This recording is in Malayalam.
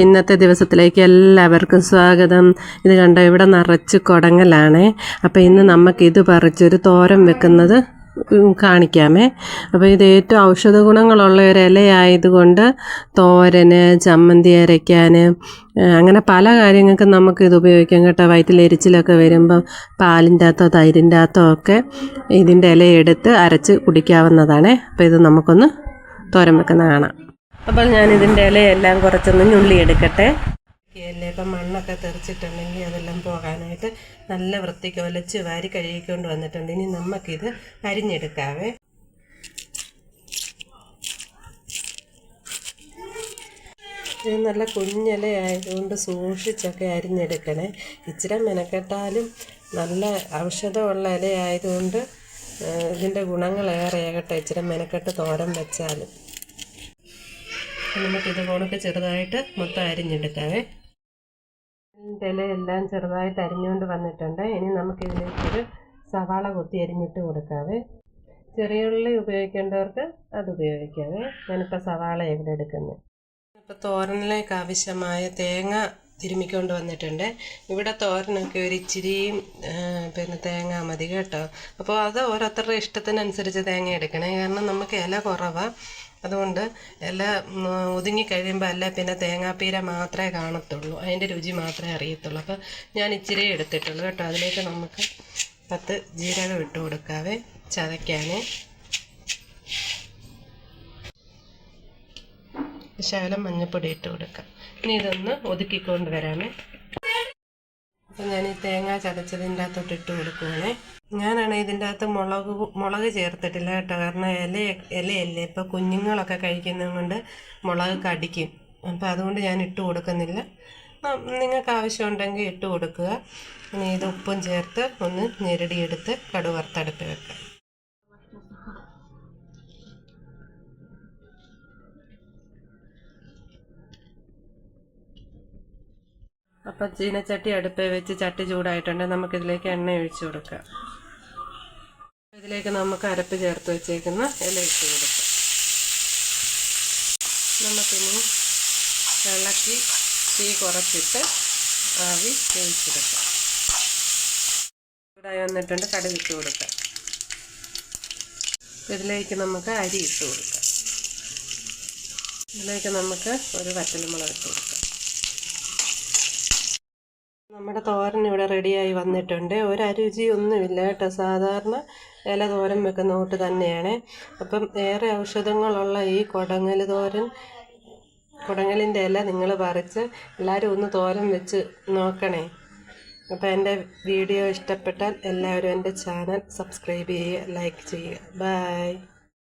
ഇന്നത്തെ ദിവസത്തിലേക്ക് എല്ലാവർക്കും സ്വാഗതം. ഇത് കണ്ടോ ഇവിടെ നിറച്ച് കുടങ്ങലാണ്. അപ്പോൾ ഇന്ന് നമുക്കിത് പറിച്ചൊരു തോരം വെക്കുന്നത് കാണിക്കാമേ. അപ്പോൾ ഇത് ഏറ്റവും ഔഷധ ഗുണങ്ങളുള്ള ഒരു ഇലയായതുകൊണ്ട് തോരന് ചമ്മന്തി അരയ്ക്കാൻ അങ്ങനെ പല കാര്യങ്ങൾക്കും നമുക്ക് ഇത് ഉപയോഗിക്കാം കേട്ടോ. വയറ്റിൽ എരിച്ചിലൊക്കെ വരുമ്പോൾ പാലിന്റെ അകത്തോ തൈരിന്റെ അകത്തോ ഒക്കെ ഇതിന്റെ ഇലയെടുത്ത് അരച്ച് കുടിക്കാവുന്നതാണേ. അപ്പോൾ ഇത് നമുക്കൊന്ന് തോരം വെക്കുന്ന കാണാം. അപ്പോൾ ഞാൻ ഇതിന്റെ ഇലയെല്ലാം കുറച്ചൊന്ന് ഞുള്ളി എടുക്കട്ടെ ഇല ഇപ്പം മണ്ണൊക്കെ തെറിച്ചിട്ടുണ്ടെങ്കിൽ അതെല്ലാം പോകാനായിട്ട് നല്ല വൃത്തിക്ക് ഒലച്ച് വാരി കഴുകിക്കൊണ്ട് വന്നിട്ടുണ്ട്. ഇനി നമുക്കിത് അരിഞ്ഞെടുക്കാവേ. ഇത് നല്ല കുഞ്ഞില ആയതുകൊണ്ട് സൂക്ഷിച്ചൊക്കെ അരിഞ്ഞെടുക്കണേ. ഇച്ചിരി മെനക്കെട്ടാലും നല്ല ഔഷധമുള്ള ഇലയായതുകൊണ്ട് ആയതുകൊണ്ട് ഇതിന്റെ ഗുണങ്ങളേറെ കേട്ടോ ഇച്ചിരി മെനക്കെട്ട് തോരൻ വെച്ചാലും. നമുക്കിത് ഇതുപോലൊക്കെ ചെറുതായിട്ട് മൊത്തം അരിഞ്ഞെടുക്കാവേ. ഇല എല്ലാം ചെറുതായിട്ട് അരിഞ്ഞുകൊണ്ട് വന്നിട്ടുണ്ട്. ഇനി നമുക്ക് നമുക്കിതിലേക്കൊരു സവാള കൊത്തി അരിഞ്ഞിട്ട് കൊടുക്കാവേ. ചെറിയ ഉള്ളി ഉപയോഗിക്കേണ്ടവർക്ക് അത് ഉപയോഗിക്കാവേ. ഞാനിപ്പോൾ സവാള ഇവിടെ എടുക്കുന്നത് ഇപ്പോൾ തോരനിലേക്ക് ആവശ്യമായ തേങ്ങ തിരുമ്മിക്കൊണ്ട് വന്നിട്ടുണ്ട് ഇവിടെ തോരനൊക്കെ ഒരു ഇച്ചിരി പിന്നെ തേങ്ങ മതി കേട്ടോ. അപ്പോൾ അത് ഓരോരുത്തരുടെ ഇഷ്ടത്തിനനുസരിച്ച് തേങ്ങ എടുക്കണേ. കാരണം നമുക്ക് ഇല കുറവാണ് അതുകൊണ്ട് ഇല ഒതുങ്ങി കഴിയുമ്പോൾ അല്ല പിന്നെ തേങ്ങാപ്പീര മാത്രമേ കാണത്തുള്ളൂ. അതിന്റെ രുചി മാത്രമേ അറിയത്തുള്ളൂ. അപ്പോൾ ഞാൻ ഇച്ചിരി എടുത്തിട്ടുള്ളൂ കേട്ടോ. അതിലേക്ക് നമുക്ക് പത്ത് ജീരകം ഇട്ട് കൊടുക്കാവേ ചതയ്ക്കാനേ. ശകലം മഞ്ഞൾപ്പൊടി ഇട്ട് കൊടുക്കാം. ഇനി ഇതൊന്ന് ഒതുക്കിക്കൊണ്ട് വരാമേ. അപ്പം ഞാൻ ഈ തേങ്ങ ചതച്ചതിന്റെ അകത്തോട്ട് ഇട്ട് കൊടുക്കുവാണേ. ഞാനാണ് ഇതിന്റെ അകത്ത് മുളക് മുളക് ചേർത്തിട്ടില്ല കേട്ടോ. കാരണം ഇല ഇലയല്ലേ? ഇപ്പോൾ കുഞ്ഞുങ്ങളൊക്കെ കഴിക്കുന്നത് കൊണ്ട് മുളക് കടിക്കും. അപ്പോൾ അതുകൊണ്ട് ഞാൻ ഇട്ട് കൊടുക്കുന്നില്ല. നിങ്ങൾക്ക് ആവശ്യമുണ്ടെങ്കിൽ ഇട്ട് കൊടുക്കുക. ഇനി ഇത് ഉപ്പും ചേർത്ത് ഒന്ന് ഞെരടിയെടുത്ത് കടുക് വറുത്തടുപ്പ് വെക്കാം. അപ്പം ചീനച്ചട്ടി അടുപ്പേ വെച്ച് ചട്ടി ചൂടായിട്ടുണ്ട്. നമുക്കിതിലേക്ക് എണ്ണ ഒഴിച്ചു കൊടുക്കാം. ഇതിലേക്ക് നമുക്ക് അരപ്പ് ചേർത്ത് വെച്ചേക്കുന്ന ഇല ഇട്ട് കൊടുക്കാം. നമുക്കിനി ഇളക്കി തീ കുറച്ചിട്ട് ആവി വേവിച്ചെടുക്കാം. ചൂടായി വന്നിട്ടുണ്ട്. കടി ഇട്ട് കൊടുക്കാം. ഇതിലേക്ക് നമുക്ക് അരി ഇട്ട് കൊടുക്കാം. ഇതിലേക്ക് നമുക്ക് ഒരു വറ്റൽമുളക് ഇട്ട് കൊടുക്കാം. നമ്മുടെ തോരൻ ഇവിടെ റെഡിയായി വന്നിട്ടുണ്ട്. ഒരു അരുചി ഒന്നുമില്ല കേട്ടോ. സാധാരണ ഇല തോരൻ വെക്കുന്ന കൂട്ട് തന്നെയാണ്. അപ്പം ഏറെ ഔഷധങ്ങളുള്ള ഈ കൊടങ്ങൽ തോരൻ കുടങ്ങലിന്റെ ഇല നിങ്ങൾ പറിച്ച് എല്ലാവരും ഒന്ന് തോരൻ വെച്ച് നോക്കണേ. അപ്പോൾ എന്റെ വീഡിയോ ഇഷ്ടപ്പെട്ടാൽ എല്ലാവരും എന്റെ ചാനൽ സബ്സ്ക്രൈബ് ചെയ്യുക ലൈക്ക് ചെയ്യുക. ബൈ.